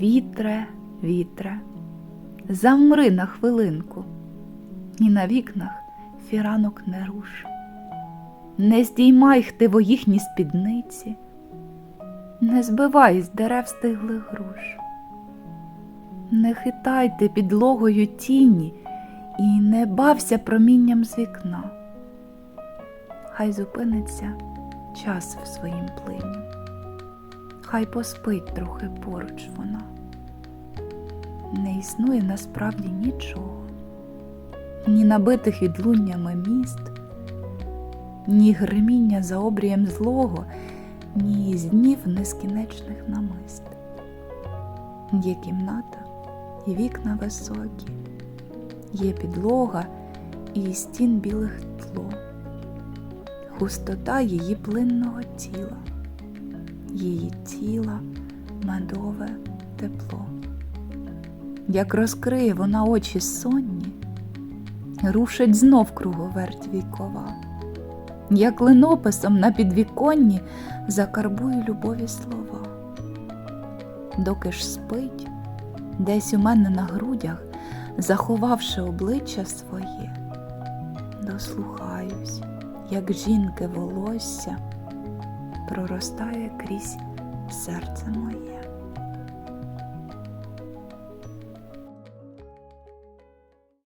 Вітре, вітре, замри на хвилинку, і на вікнах фіранок не руш. Не здіймай хтиво їхні спідниці, не збивай з дерев стиглих груш. Не хитайте підлогою тіні і не бався промінням з вікна. Хай зупиниться час в своїм плині, хай поспить трохи поруч вона. Не існує насправді нічого, ні набитих відлуннями міст, ні гриміння за обрієм злого, ні знів нескінчених намист. Є кімната і вікна високі, є підлога і стін білих тло, густота її плинного тіла, її тіла медове тепло. Як розкриє вона очі сонні, рушить знов круговерть вікова, як линописом на підвіконні закарбую любові слова. Доки ж спить, десь у мене на грудях, заховавши обличчя своє, дослухаюсь, як жінки волосся проростає крізь серце моє.